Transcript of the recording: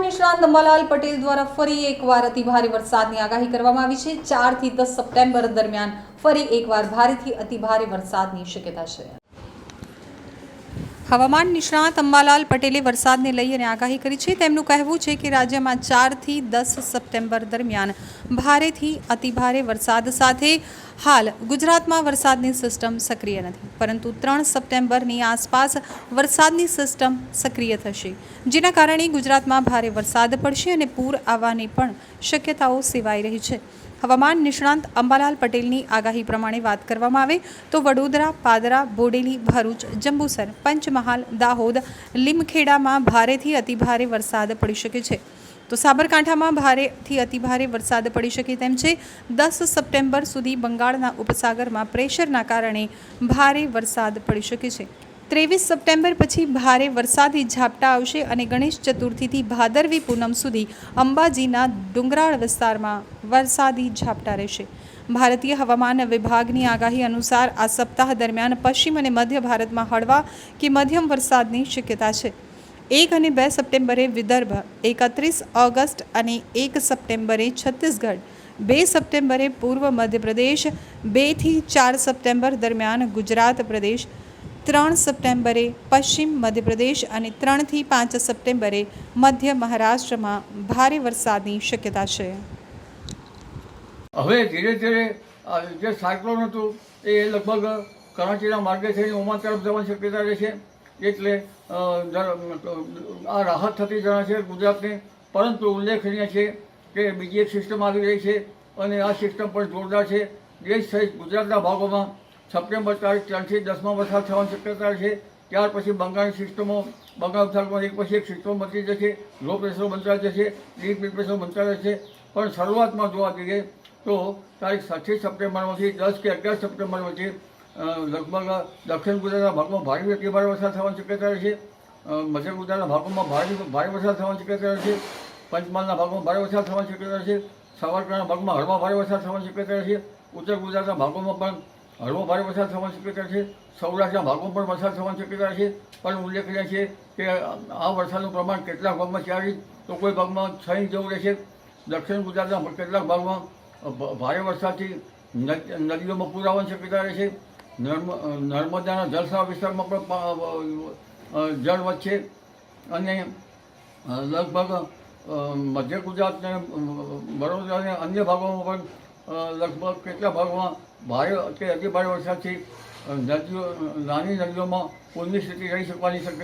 નિષ્ણાંત અંબાલાલ પટેલ દ્વારા ફરી એકવાર અતિભારે વરસાદની આગાહી કરવામાં આવી છે. ચારથી દસ સપ્ટેમ્બર દરમિયાન ફરી એકવાર ભારેથી અતિભારે વરસાદની શક્યતા છે. હવામાન નિષ્ણાત અંબાલાલ પટેલે વરસાદને લઈ અને આગાહી કરી છે. તેમનું કહેવું છે કે રાજ્યમાં ચારથી દસ સપ્ટેમ્બર દરમિયાન ભારેથી અતિભારે વરસાદ સાથે હાલ ગુજરાતમાં વરસાદની સિસ્ટમ સક્રિય નથી, પરંતુ ત્રણ સપ્ટેમ્બરની આસપાસ વરસાદની સિસ્ટમ સક્રિય થશે. જેના કારણે ગુજરાતમાં ભારે વરસાદ પડશે અને પૂર આવવાની પણ શક્યતાઓ સેવાઈ રહી છે. હવામાન નિષ્ણાંત અંબાલાલ પટેલની આગાહી પ્રમાણે વાત કરવામાં આવે તો વડોદરા, પાદરા, બોડેલી, ભરૂચ, જંબુસર, પંચમહાલ, દાહોદ, લીમખેડામાં ભારેથી અતિભારે વરસાદ પડી શકે છે. તો સાબરકાંઠામાં ભારેથી અતિભારે વરસાદ પડી શકે તેમ છે. દસ સપ્ટેમ્બર સુધી બંગાળના ઉપસાગરમાં પ્રેશરના કારણે ભારે વરસાદ પડી શકે છે. ત્રેવીસ સપ્ટેમ્બર પછી ભારે વરસાદી ઝાપટા આવશે અને ગણેશ ચતુર્થીથી ભાદરવી પૂનમ સુધી અંબાજીના ડુંગરાળ વિસ્તારમાં વરસાદી ઝાપટા રહેશે. ભારતીય હવામાન વિભાગની આગાહી અનુસાર આ સપ્તાહ દરમિયાન પશ્ચિમ અને મધ્ય ભારતમાં હળવા કે મધ્યમ વરસાદની શક્યતા છે. એક અને બે સપ્ટેમ્બરે વિદર્ભ, એકત્રીસ ઓગસ્ટ અને એક સપ્ટેમ્બરે છત્તીસગઢ, બે સપ્ટેમ્બરે પૂર્વ મધ્યપ્રદેશ બેથી ચાર સપ્ટેમ્બર દરમિયાન ગુજરાત પ્રદેશ, ત્રણ સપ્ટેમ્બરે પશ્ચિમ મધ્યપ્રદેશ અને ત્રણથી પાંચ સપ્ટેમ્બરે મધ્ય મહારાષ્ટ્રમાં ભારે વરસાદની શક્યતા છે. હવે ધીરે ધીરે જે સાયક્લોન હતું, એ લગભગ કરાંચીના માર્ગે થઈને ઓમાન તરફ જવાની શક્યતા રહે છે એટલે આ રાહત થતી જણાશે ગુજરાતને. પરંતુ ઉલ્લેખનીય છે કે બીજી એક સિસ્ટમ આવી રહી છે અને આ સિસ્ટમ પણ જોરદાર છે. દેશ સહિત ગુજરાતના ભાગોમાં સપ્ટેમ્બર તારીખ ત્રણથી દસમાં વરસાદ થવાની શક્યતા છે. ત્યાર પછી બંગાળની સિસ્ટમો બંગાળ વિસ્તારમાં એક પછી એક સિસ્ટમ બનતી જશે. લો પ્રેશર બંધાઈ જશે ડીપ પ્રેશર બંધાઈ જશે. પણ શરૂઆતમાં જોવા જઈએ તો તારીખ સાતથી સપ્ટેમ્બરમાંથી દસ કે અગિયાર સપ્ટેમ્બર વચ્ચે લગભગ દક્ષિણ ગુજરાતના ભાગમાં ભારે અતિ ભારે વરસાદ થવાની શક્યતા અ, મધ્ય ગુજરાતના ભાગોમાં ભારે ભારે વરસાદ થવાની શક્યતા રહેશે પંચમહાલના ભાગમાં ભારે વરસાદ થવાની શક્યતા રહેશે સાવરકરના ભાગમાં હળવા ભારે વરસાદ થવાની શક્યતા રહેશે ઉત્તર ગુજરાતના ભાગોમાં પણ હળવો ભારે વરસાદ થવાની શક્યતા છે. સૌરાષ્ટ્રના ભાગોમાં પણ વરસાદ થવાની શક્યતા છે. પણ ઉલ્લેખનીય છે કે આ વરસાદનું પ્રમાણ કેટલાક ભાગમાં ચાર ઇંચ તો કોઈ ભાગમાં છ ઇંચ જેવું રહેશે. દક્ષિણ ગુજરાતના કેટલાક ભાગમાં ભારે વરસાદથી નદ- નદીઓમાં પૂર આવવાની શક્યતા રહેશે. નર્મદાના જલસા વિસ્તારમાં પણ જળ વધશે અને લગભગ મધ્ય ગુજરાત અને વડોદરા અને અન્ય ભાગોમાં પણ લગભગ કેટલા ભાગોમાં ભારે કે અતિ ભારે વરસાદથી નદીઓ નાની નદીઓમાં પૂરની સ્થિતિ રહી શકવાની શક્યતા